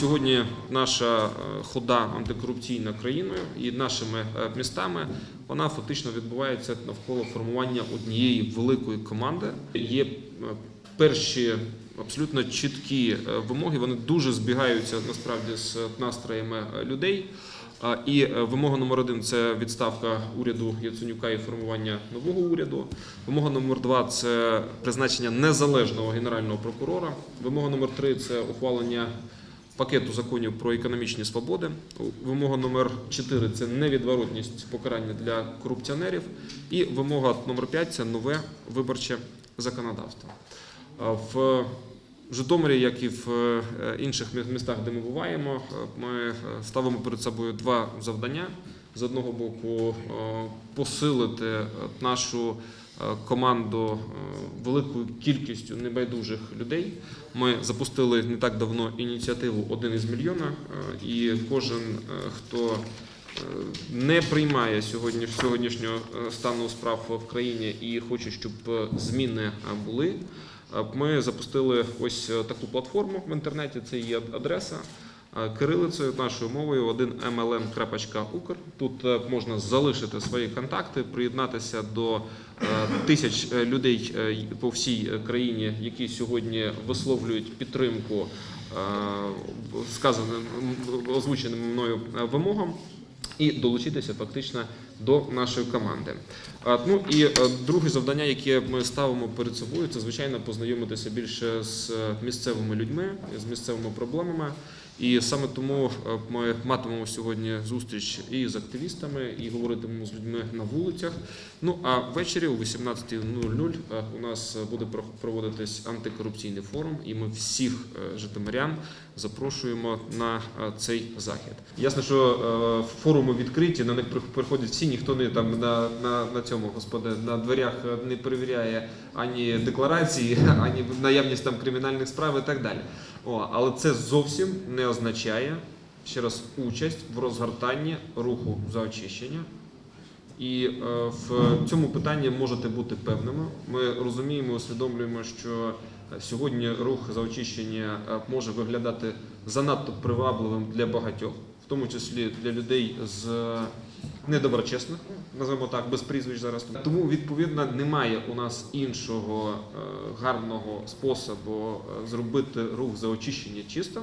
Сьогодні наша е, хода антикорупційна країною і нашими е, містами вона фактично відбувається навколо формування однієї великої команди. Є е, перші абсолютно чіткі вимоги. Вони дуже збігаються насправді з настроями людей. І вимога номер один це відставка уряду Яценюка і формування нового уряду. Вимога номер два це призначення незалежного генерального прокурора. Вимога номер три це ухвалення пакету законів про економічні свободи. Вимога номер 4 це невідворотність покарання для корупціонерів. І вимога номер 5 це нове виборче законодавство. В Житомирі, як і в е, інших містах, де ми буваємо, е, ми е, ставимо перед собою два завдання. З одного боку, е, посилити е, нашу е, команду великою кількістю небайдужих людей. Ми запустили не так давно ініціативу Один із мільйона, і кожен, хто не приймає сьогодні сьогоднішнього стану справ в країні і хоче, щоб зміни були. Ми запустили ось таку платформу в інтернеті. Це є адреса кирилицею нашою мовою 1mln.укр. Тут е, можна залишити свої контакти, приєднатися до е, тисяч е, людей по всій країні, які сьогодні висловлюють підтримку сказаним озвученим мною вимогам. І долучитися фактично до нашої команди. Ну і друге завдання, яке ми ставимо перед собою, це звичайно познайомитися більше з місцевими людьми, з місцевими проблемами. І саме тому е, ми матимемо сьогодні зустріч і з активістами, і говоритимемо з людьми на вулицях. Ну а ввечері о 18.00 е, у нас буде проводитись антикорупційний форум, і ми всіх е, житомирян запрошуємо на цей захід. Ясно, що форуми відкриті, на них приходять всі, ніхто не там на, на, на цьому, господи, на дверях не перевіряє ані декларації, ані наявність там кримінальних справ і так далі. О, але це зовсім не означає ще раз участь в розгортанні руху за очищення. І е, в цьому питанні можете бути певними. Ми розуміємо, усвідомлюємо, що сьогодні рух за очищення е, може виглядати занадто привабливим для багатьох, в тому числі для людей з е, недоброчесних, називаємо так, без прізвищ зараз. Тому відповідно немає у нас іншого гарного способу зробити рух за очищення чистим.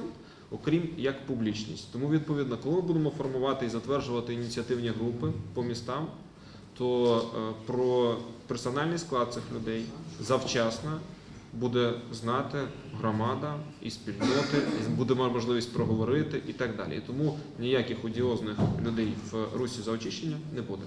Окрім як публічність. Тому, відповідно, коли ми будемо формувати і затверджувати ініціативні групи по містам, то е, про персональний склад цих людей завчасно буде знати громада і спільноти, і буде можливість проговорити і так далі. Тому ніяких одіозних людей в русі за очищення не буде.